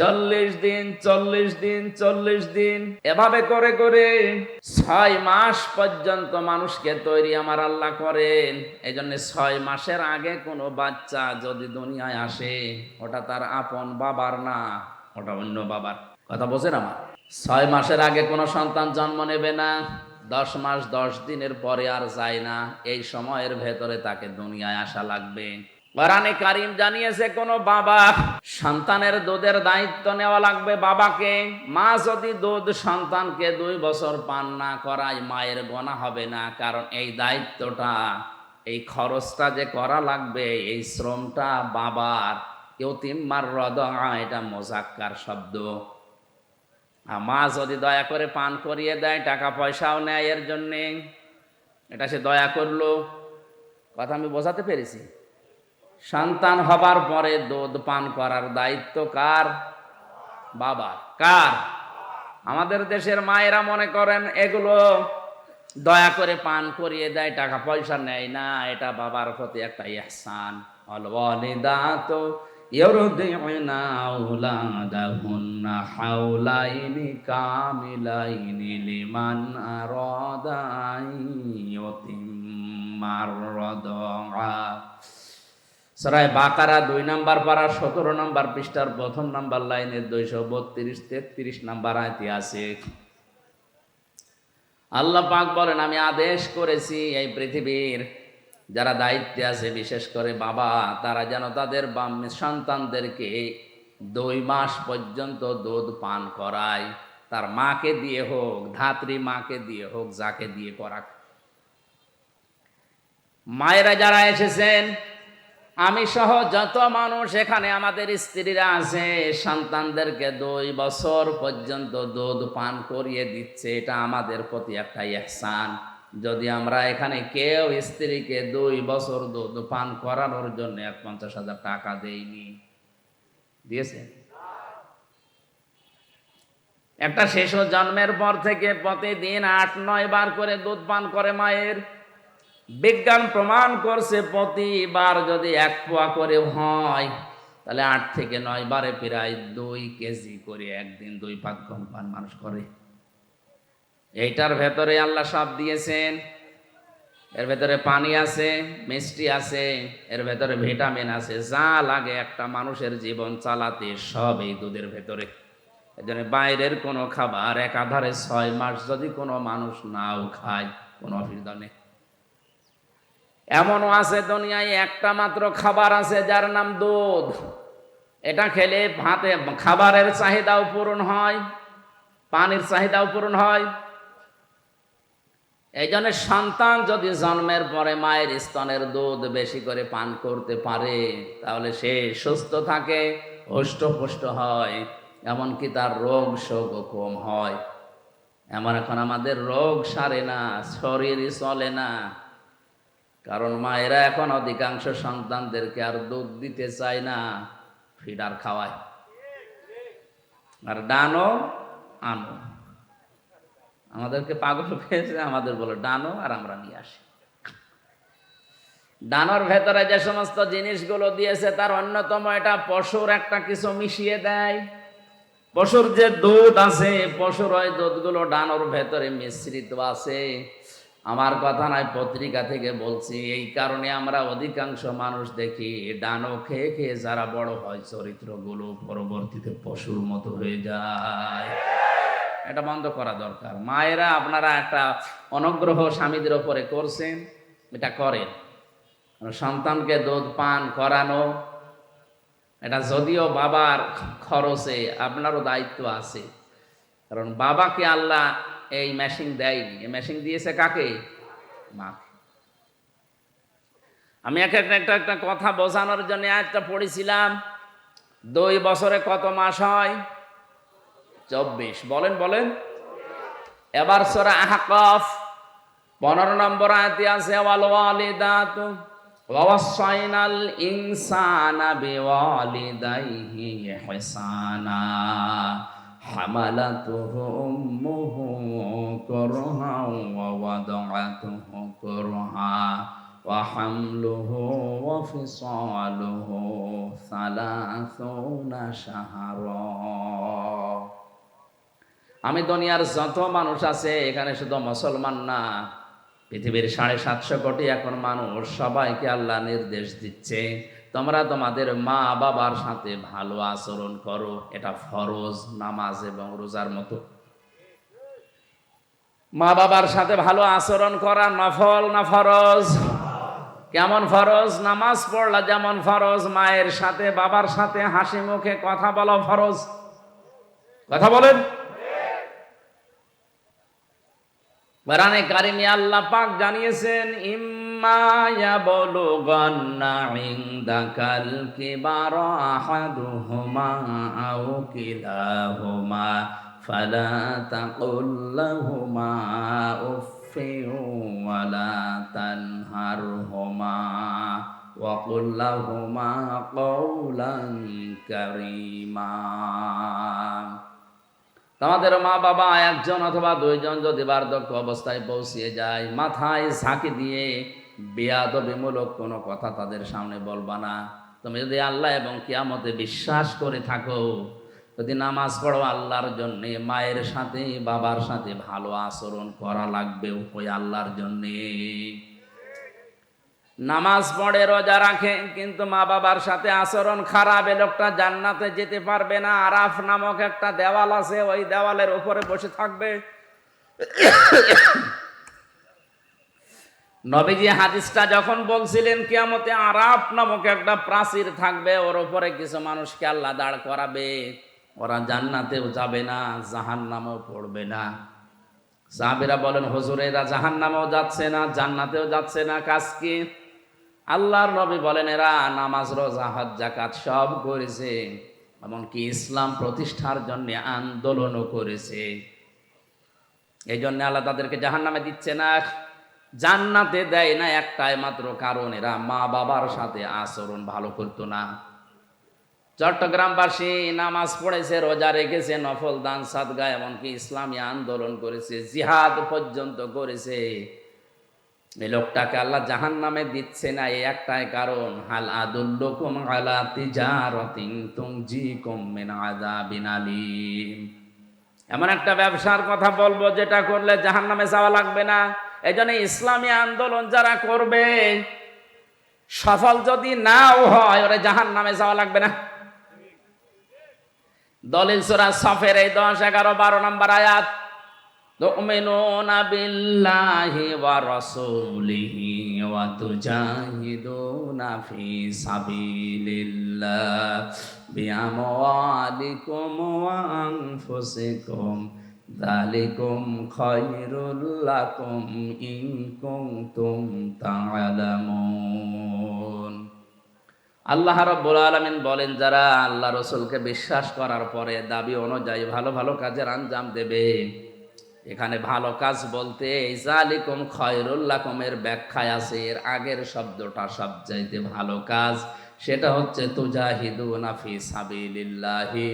চল্লিশ দিন চল্লিশ দিন চল্লিশ দিন। এভাবে করে করে ছয় মাস পর্যন্ত মানুষকে তৈরি আমার আল্লাহ করেন। এই জন্য ছয় মাসের আগে কোনো বাচ্চা যদি দুনিয়ায় আসে, ওটা তার আপন বাবার না, ওটা অন্য বাবার। কথা বোঝেন আমার? ছয় মাসের আগে কোনো সন্তান জন্ম নেবে না, দশ মাস, দশ দিনের পরে আর যায় না। এই সময়ের ভেতরে তাকে দুনিয়ায় আসা লাগবে। কোরআনে কারিম জানিয়েছে, কোন বাবা সন্তানের দুধের দায়িত্ব নেওয়া লাগবে বাবাকে। মা যদি দুধ সন্তানকে দুই বছর পান না করায় মায়ের গোনা হবে না, কারণ এই দায়িত্বটা, এই খরচটা যে করা লাগবে, এই শ্রমটা বাবার। কেউ তিম্মার রদা এটা মোজাক্কার শব্দ। মা যদি দয়া করে পান করিয়ে দেয়, টাকা পয়সাও নেয় এর জন্যে, এটা সে দয়া করল। কথা আমি বোঝাতে পেরেছি? সন্তান হবার পরে দুধ পান করার দায়িত্ব কার? বাবার কার? আমাদের দেশের মায়েরা মনে করেন, এগুলো দয়া করে পান করিয়ে দেয়, টাকা পয়সা নেয় না। এটা বাবার প্রতি একটা ইহসান। লিমান আরাদা ইয়তিম্মার রাদা সরাই বাকারা দুই নাম্বার পাড়া সতেরো নাম্বার পৃষ্ঠার প্রথম নাম্বার লাইনের দুইশো বত্রিশ, তেত্রিশ নাম্বার আয়তি আছে। আল্লাহ পাক বলেন, আমি আদেশ করেছি এই পৃথিবীর যারা দায়িত্বে আছে, বিশেষ করে বাবা, তারা যেন তাদের সন্তানদেরকে দুই মাস পর্যন্ত দুধ পান করায়। তার মাকে দিয়ে হোক, ধাত্রী মাকে দিয়ে হোক, যাকে দিয়ে করাক। মায়েরা যারা এসেছেন আমি সহ যত মানুষ এখানে আমাদের স্ত্রীরা আছে, সন্তানদেরকে দুই বছর পর্যন্ত দুধ পান করিয়ে দিচ্ছে, এটা আমাদের প্রতি একটা ইহসান। যদি আমরা এখানে কেউ স্ত্রীকে দুই বছর দুধ পান করানোর জন্য এক পঞ্চাশ হাজার টাকা দেইনি দিয়েছে? একটা শিশু জন্মের পর থেকে প্রতিদিন আট, নয় বার করে দুধ পান করে মায়ের। বিজ্ঞান প্রমাণ করছে প্রতিবার যদি এক পোয়া করে হয়, তাহলে আট থেকে নয় বারে প্রায় দুই কেজি করে একদিন দুই পাক কম পান মানুষ করে। এইটার ভেতরে আল্লাহ সাপ দিয়েছেন, এর ভেতরে পানি আছে, মিষ্টি আছে, এর ভেতরে ভিটামিন আছে, যা লাগে একটা মানুষের জীবন চালাতে সব এই দুধের ভেতরে। এজন্য বাইরের কোনো খাবার একাধারে ছয় মাস যদি কোনো মানুষ নাও খায়, কোনো অসুবিধা নেই। এমনও আছে দুনিয়ায় একটা মাত্র খাবার আছে যার নাম দুধ। এটা খেলে ভাতে খাবারের চাহিদাও পূরণ হয়, পানির চাহিদাও পূরণ হয়। এই জন্য সন্তান যদি জন্মের পরে মায়ের স্তনের দুধ বেশি করে পান করতে পারে, তাহলে সে সুস্থ থাকে, হষ্টপুষ্ট হয়, এমনকি তার রোগ শোকও কম হয়। এমন এখন আমাদের রোগ সারে না শরীরই চলে না। কারণ মায়েরা এখন অধিকাংশ সন্তানদেরকে আর দুধ দিতে চায় না ফিডার খাওয়ায়। আর ডানো আনো আমাদেরকে পাগল পেয়েছে আমাদের বলে ডানো আর আমরা নিয়ে আসি। ডানোর ভেতরে যে সমস্ত জিনিসগুলো দিয়েছে, তার অন্যতম এটা পশুর একটা কিছু মিশিয়ে দেয়। পশুর যে দুধ আছে, পশুর ওই দুধগুলো ডানোর ভেতরে মিশ্রিত আছে। আমার কথা নয় পত্রিকা থেকে বলছি, এই কারণে আমরা অধিকাংশ মানুষ দেখি ডানো খেয়ে খেয়ে যারা বড় হয়, চরিত্রগুলো পরবর্তীতে পশুর মতো হয়ে যায়। এটা বন্ধ করা দরকার। মায়েরা আপনারা একটা অনগ্রহ স্বামীদের ওপরে করছেন, এটা করেন। সন্তানকে দুধ পান করানো, এটা যদিও বাবার খরচে আপনারও দায়িত্ব আছে। কারণ বাবাকে আল্লাহ এই মেশিন দেয়নি। এই মেশিন দিয়েছে কাকে? মাকে। আমি এক একটা একটা কথা বোঝানোর জন্য একটা পড়েছিলাম। দুই বছরে কত মাস হয়? চব্বিশ। বলেন বলেন। এবার সরা আহকাফ পনেরো নম্বর আয়াতে আছে ওয়াল ইনসানা বিওয়ালিদাইহি حملته أمه كرها ووضعته كرها وحمله وفصاله ثلاثون شهرا আমি দুনিয়ার যত মানুষ আছে এখানে শুধু মুসলমান না পৃথিবীর সাড়ে সাতশো কোটি এখন মানুষ সবাইকে আল্লাহ নির্দেশ দিচ্ছে তোমরা তোমাদের মা বাবার সাথে ভালো আচরণ করো, এটা ফরজ, নামাজ এবং রোজার মতো। মা বাবার সাথে ভালো আচরণ করা নফল না ফরজ? কেমন ফরজ? নামাজ পড়লা যেমন ফরজ, মায়ের সাথে, বাবার সাথে হাসি মুখে কথা বলা ফরজ। কথা বলেন। কোরআনে কারিমে আল্লাহ পাক জানিয়েছেন ইম্মা ইয়াবলুগান্না ইনদাকাল কিবারা আহাদুহুমা আও কিলাহুমা ফালা তাকুল লাহুমা উফফিন ওয়ালা তানহারহুমা وقل لهما قولا كريما তোমাদের মা বাবা একজন অথবা দুইজন যদি বার্ধক্য অবস্থায় পৌঁছিয়ে যায় মাথায় ঝাঁকি দিয়ে বেয়াদবিমূলক কোনো কথা তাদের সামনে বলবা না। তুমি যদি আল্লাহ এবং কিয়ামতে বিশ্বাস করে থাকো, যদি নামাজ পড়ো, আল্লাহর জন্যে, মায়ের সাথে, বাবার সাথে ভালো আচরণ করা লাগবে ওই আল্লাহর জন্যে। নামাজ পড়ে, রোজা রাখে, কিন্তু মা বাবার সাথে আচরণ খারাপ, এ লোকটা জান্নাতে যেতে পারবে না। আরাফ নামক একটা দেওয়াল আছে, ওই দেওয়ালের উপরে বসে থাকবে। নবীজি হাদিসটা যখন বলছিলেন, কিয়ামতে আরাফ নামক একটা প্রাচীর থাকবে, ওর ওপরে কিছু মানুষকে আল্লাহ দাঁড় করাবে। ওরা জান্নাতেও যাবে না জাহান নামেও পড়বে না। সাহাবিরা বলেন, হুজুর, এরা জাহান নামেও যাচ্ছে না, জান্নাতেও যাচ্ছে না, কাজ কি? আল্লাহর নবী বলেন, এরা নামাজ, রোজা, হজ জাকাত সব করেছে এমনকি ইসলাম প্রতিষ্ঠার জন্য আন্দোলনও করেছে। এই জন্য আল্লাহ তাদেরকে জাহান নামে দিচ্ছে না। জান্নাতে দেয় না একটাই মাত্র কারণ এরা মা বাবার সাথে আচরণ ভালো করতো না। চট্টগ্রামবাসী নামাজ পড়েছে, রোজা রেখেছে, নফল দান, সাদগা, এমনকি ইসলামী আন্দোলন করেছে, জিহাদ পর্যন্ত করেছে। এই লোকটাকে আল্লাহ জাহান নামে দিচ্ছে না এই একটাই কারণ। হাল আদুল্লকুম আলা তিজারাতিন তুনজিকুম মিন আযাবিন আলীম। এমন একটা ব্যবসার কথা বলব, যেটা করলে জাহান নামে যাওয়া লাগবে না। এই জন্য ইসলামী আন্দোলন যারা করবে সফল যদি নাও হয় ওরা জাহান নামে যাওয়া লাগবে না দলিল সুরা সফের এই দশ এগারো বারো নম্বর আয়াত تؤمنون بالله ورسوله وتجاهدون في سبيل الله بأموالكم وأنفسكم ذلكم خير لكم إن كنتم تعلمون আল্লাহ রব্বুল আলমিন বলেন যারা আল্লাহ রসুলকে বিশ্বাস করার পরে দাবি অনুযায়ী ভালো ভালো কাজের আঞ্জাম দেবে এখানে ভালো কাজ বলতে জালিকুম খয়রুল্লাকুমের ব্যাখ্যায় আছে এর আগের শব্দটা সবচাইতে ভালো কাজ সেটা হচ্ছে তুজাহিদু নাফি সাবিলিল্লাহি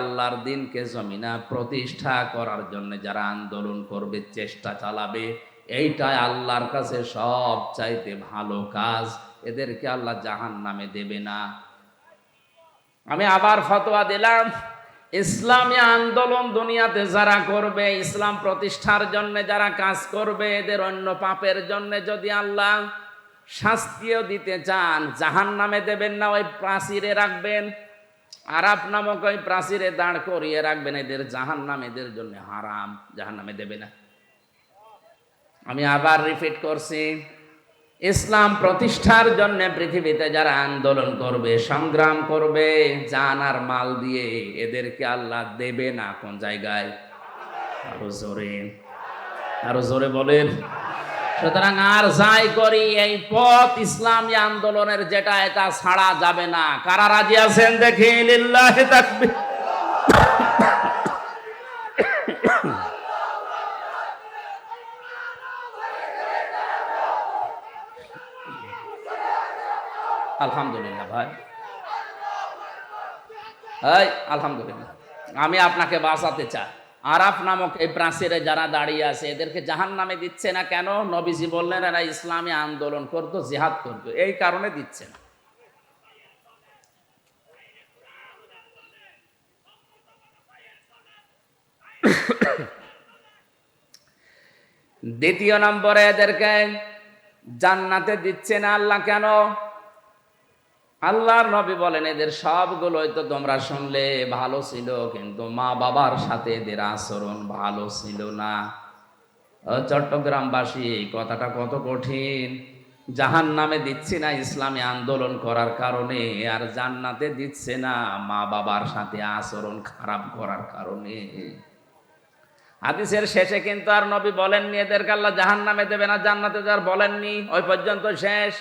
আল্লাহর দিনকে জমিনা প্রতিষ্ঠা করার জন্য যারা আন্দোলন করবে, চেষ্টা চালাবে, এইটাই আল্লাহর কাছে সব চাইতে ভালো কাজ। এদেরকে আল্লাহ জাহান নামে দেবে না। আমি আবার ফতোয়া দিলাম, ইসলামী আন্দোলন দুনিয়াতে যারা করবে, ইসলাম প্রতিষ্ঠার জন্য যারা কাজ করবে, এদের অন্য পাপের জন্য যদি আল্লাহ শাস্তিও দিতে চান। জাহান নামে দেবেন না, ওই প্রাচীরে রাখবেন। আরাপ নামক ওই প্রাচীরে দাঁড় করিয়ে রাখবেন। এদের জাহান নাম এদের জন্য হারাম জাহান নামে দেবে না। আমি আবার রিপিট করছি। ইসলাম প্রতিষ্ঠার জন্য পৃথিবীতে যারা আন্দোলন করবে, সংগ্রাম করবে, জান আর মাল দিয়ে এদেরকে আল্লাহ দেবে না। কোন জায়গায়? আরও জোরে। আরও জোরে বলেন। সুতরাং আর যাই করি, এই পথ ইসলামী আন্দোলনের যেটা, এটা ছাড়া যাবে না। কারা রাজি আছেন দেখি? লিল্লাহি তাকবীর। আলহামদুলিল্লাহ ভাই। এই, আলহামদুলিল্লাহ। আমি আপনাকে বাঁচাতে চাই। আরাফ নামক এই প্রাচীরে যারা দাঁড়িয়ে আছে, এদেরকে জাহান নামে দিচ্ছে না কেন? নবীজি বললেন, এরা ইসলামী আন্দোলন করতো, জিহাদ করতো। এই কারণে দিচ্ছে না। দ্বিতীয় নম্বরে এদেরকে জান্নাতে দিচ্ছে না আল্লাহ কেন? আল্লাহর নবী বলেন, এদের সবগুলোই তো তোমরা শুনলে ভালো ছিল, কিন্তু মা বাবার সাথে এদের আচরণ ভালো ছিল না। চট্টগ্রামবাসী, এই কথাটা কত কঠিন। জাহান নামে দিচ্ছে না ইসলামী আন্দোলন করার কারণে, আর জান্নাতে দিচ্ছে না মা বাবার সাথে আচরণ খারাপ করার কারণে। হাদিসের শেষে কিন্তু আর নবী বলেননি, এদেরকে আল্লাহ জাহান নামে দেবে না, জান্নাতে যার বলেননি। ওই পর্যন্ত শেষ।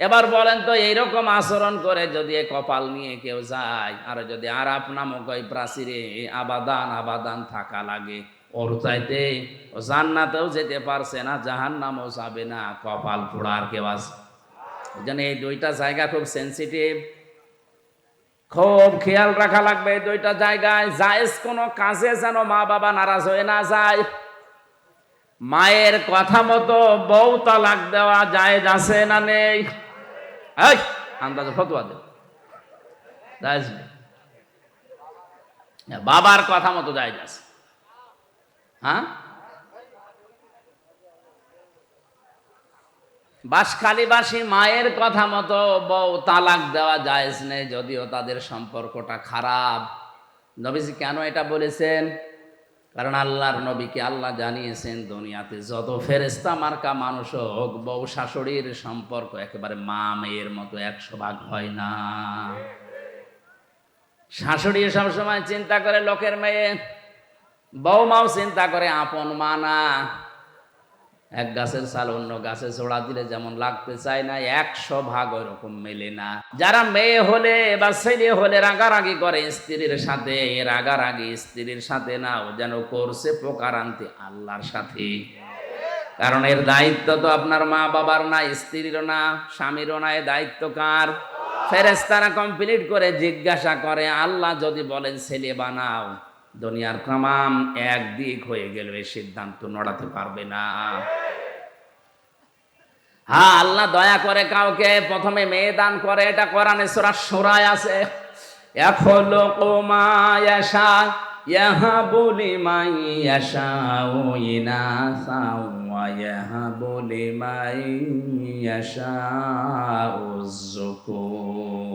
এবার বলেন তো, এইরকম আচরণ করে যদি কপাল নিয়ে কেউ যায়, আর যদি আরাপ নামক ওই প্রাচীরে আবাদান আবাদান থাকা লাগে, ওর চাইতে ও জান্নাতেও যেতে পারছে না জাহান নামও যাবে না, কপাল পোড়ার কেউ আছে। এই জন্য এই দুইটা জায়গা খুব সেন্সিটিভ খুব খেয়াল রাখা লাগবে এই দুইটা জায়গায়, জায়েজ কোনো কাজে যেন মা বাবা নারাজ হয়ে না যায়। মায়ের কথা মতো বউ তালাক দেওয়া জায়েজ আছে না নেই? আন্দাজে ফতোয়া বাবার কথা মতো জায়েজ আছে হ্যাঁ? বাসখালীবাসী মায়ের কথা মতো বউ তালাক দেওয়া নেই, যদিও তাদের সম্পর্কটা খারাপ। নবীজি কেন এটা বলেছেন? কারণ আল্লাহর নবীকে আল্লাহ জানিয়েছেন, দুনিয়াতে যত ফেরেস্তা মার্কা মানুষ হোক, বউ শাশুড়ির সম্পর্ক একেবারে মা মেয়ের মতো একশো ভাগ হয় না। শাশুড়ি সবসময় চিন্তা করে, লোকের মেয়ে বউ মাও চিন্তা করে, আপন মানা। এক গাছের চাল অন্য গাছে জোড়া দিলে যেমন লাগতে চায় না, একশো ভাগ ওরকম মেলে না। যারা মেয়ে হলে বা ছেলে হলে রাগারাগি করে, স্ত্রীর সাথে রাগারাগি, স্ত্রীর সাথে না, ও যেন করছে প্রকারান্তি আল্লাহর সাথে। কারণ এর দায়িত্ব তো আপনার মা বাবার না, স্ত্রীরও না, স্বামীরও না, এ দায়িত্ব কার? ফেরেস্তারা কমপ্লিট করে জিজ্ঞাসা করে, আল্লাহ যদি বলেন ছেলে বানাও দুনিয়ার তামাম একদিক হয়ে গেল এই সিদ্ধান্ত নড়াতে পারবে না। হ্যাঁ আল্লাহ দয়া করে কাউকে প্রথমে মেয়ে দান করে, এটা কোরআনে সূরা সূরায় আছে। ইয়াশাউ যুকুর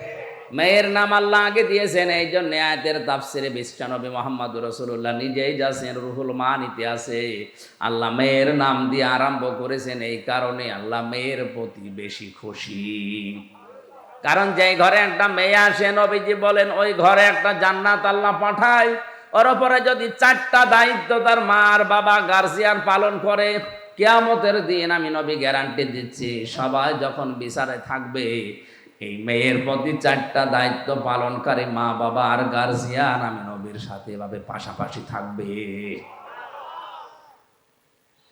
মেয়ের নাম আল্লাহ আগে দিয়েছেন, এই জন্য আয়াতের তাফসিরে বিশ্বনবী মোহাম্মদ রসুল্লাহ নিজেই যাচ্ছেন রুহুল মানিতে আছে আল্লাহ মেয়ের নাম দিয়ে আরম্ভ করেছেন, এই কারণে আল্লাহ মেয়ের প্রতি বেশি খুশি। কারণ যেই ঘরে একটা মেয়ে আসে, নবীজি বলেন, ওই ঘরে একটা জান্নাত আল্লাহ পাঠায়। ওর ওপরে যদি চারটা দায়িত্ব তার মার বাবা গার্জিয়ান পালন করে, কেয়ামতের দিন আমি নবী গ্যারান্টি দিচ্ছি, সবাই যখন বিচারে থাকবে এই মেয়ের প্রতি চারটা দায়িত্ব পালনকারী মা বাবা আর গার্জিয়ান আমি নবীর সাথে এভাবে পাশাপাশি থাকবে।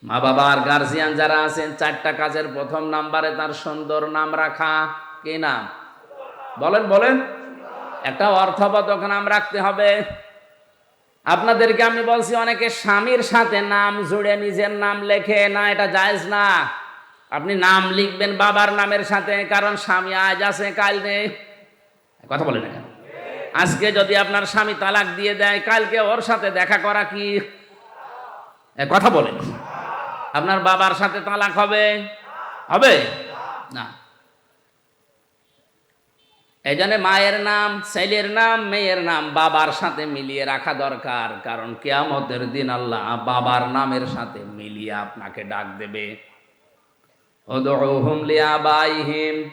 মা বাবা আর গার্জিয়ান যারা আছেন, চারটা কাজের প্রথম নাম্বারে তার সুন্দর নাম রাখা। কি নাম? বলেন বলেন। একটা অর্থবোধক নাম রাখতে হবে। আপনাদেরকে আমি বলছি, অনেকে স্বামীর সাথে নাম জুড়ে নিজের নাম লেখে, না, এটা জায়েজ না। আপনি নাম লিখবেন বাবার নামের সাথে, কারণ স্বামী আজ আছে, কাল নেই। কথা বলে না কেন? আজকে যদি আপনার স্বামী তালাক দিয়ে দেয়, কালকে ওর সাথে দেখা করা কি? কথা বলেন। আপনার বাবার সাথে তালাক হবে? হবে? না। এই জন্য মায়ের নাম, ছেলের নাম, মেয়ের নাম বাবার সাথে মিলিয়ে রাখা দরকার, কারণ কেয়ামতের দিন আল্লাহ বাবার নামের সাথে মিলিয়ে আপনাকে ডাক দেবে। ওদুহুম লিআবাইহিম।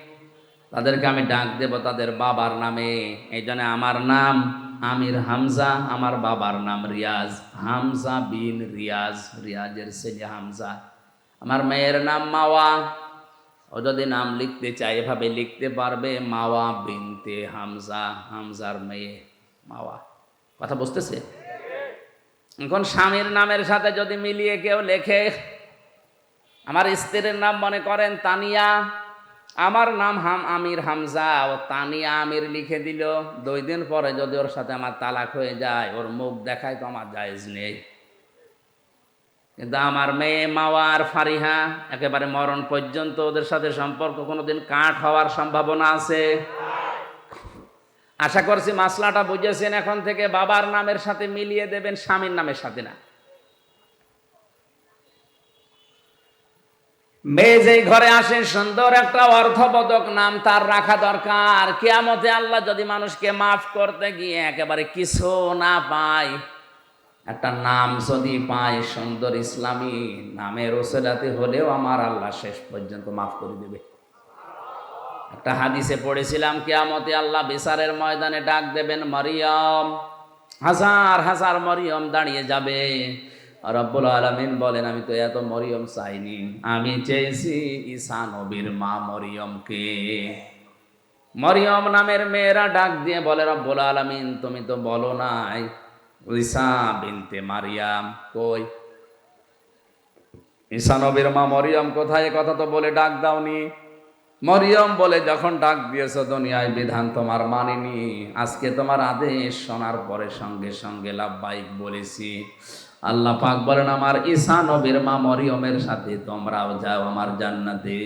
তাদেরকে আমি ডাক দেব তাদের বাবার নামে। এই জন্য আমার নাম আমির হামজা, আমার বাবার নাম রিয়াজ। হামজা বিন রিয়াজ, রিয়াজের ছেলে হামজা। আমার মেয়ের নাম মাওয়া। ও যদি নাম লিখতে চায়, এভাবে লিখতে পারবে, মাওয়া বিনতে হামজা, হামজার মেয়ে মাওয়া। কথা বুঝতেছে? এখন স্বামীর নামের সাথে যদি মিলিয়ে কেউ লেখে আমার স্ত্রীর নাম মনে করেন তানিয়া। আমার নাম হাম আমির হামজা। ও তানিয়া আমির লিখে দিল, দুই দিন পরে যদি ওর সাথে আমার তালাক হয়ে যায়, ওর মুখ দেখায় তো আমার জায়েজ নেই। কিন্তু আমার মেয়ে মাওয়ার ফারিহা, একেবারে মরণ পর্যন্ত ওদের সাথে সম্পর্ক কোনোদিন কাঠ হওয়ার সম্ভাবনা আছে। আশা করছি মাসলাটা বুঝেছেন, এখন থেকে বাবার নামের সাথে মিলিয়ে দেবেন, স্বামীর নামের সাথে না। মেয়ে যেই ঘরে আসে, সুন্দর একটা অর্থবোধক নাম তার রাখা দরকার। কেয়ামতে আল্লাহ যদি মানুষকে মাফ করতে গিয়ে একেবারে কিছু না পায়, একটা নাম যদি পায় সুন্দর ইসলামী নামের ওসেলাতে হলেও আমার আল্লাহ শেষ পর্যন্ত মাফ করে দেবে। একটা হাদিসে পড়েছিলাম, কেয়ামতে আল্লাহ বিচারের ময়দানে ডাক দেবেন, মরিয়ম, হাজার হাজার মরিয়ম দাঁড়িয়ে যাবে। রব্বুল আলমিন বলেন, আমি তো এত মরিয়ম চাইনি। আমি চেয়েছি ঈসা নবীর মা মরিয়মকে। মরিয়ম নামের মেয়েরা ডাক দিয়ে বলে, রব্বুল আলমিন, তুমি তো বলো নাই, ঈসা বিনতে মারিয়াম কই? ঈসা নবীর মা মরিয়ম কোথায়? কথা তো বলে ডাক দাওনি। মরিয়ম বলে, যখন ডাক দিয়েছ দুনিয়ায় বিধান তোমার মানিনি, আজকে তোমার আদেশ শোনার পরে সঙ্গে সঙ্গে লাভবাহিক বলেছি। আল্লাহ পাক বলেন আমার ঈসা নবীর মা মরিয়মের সাথে তোমরাও যাও আমার জান্নাতে।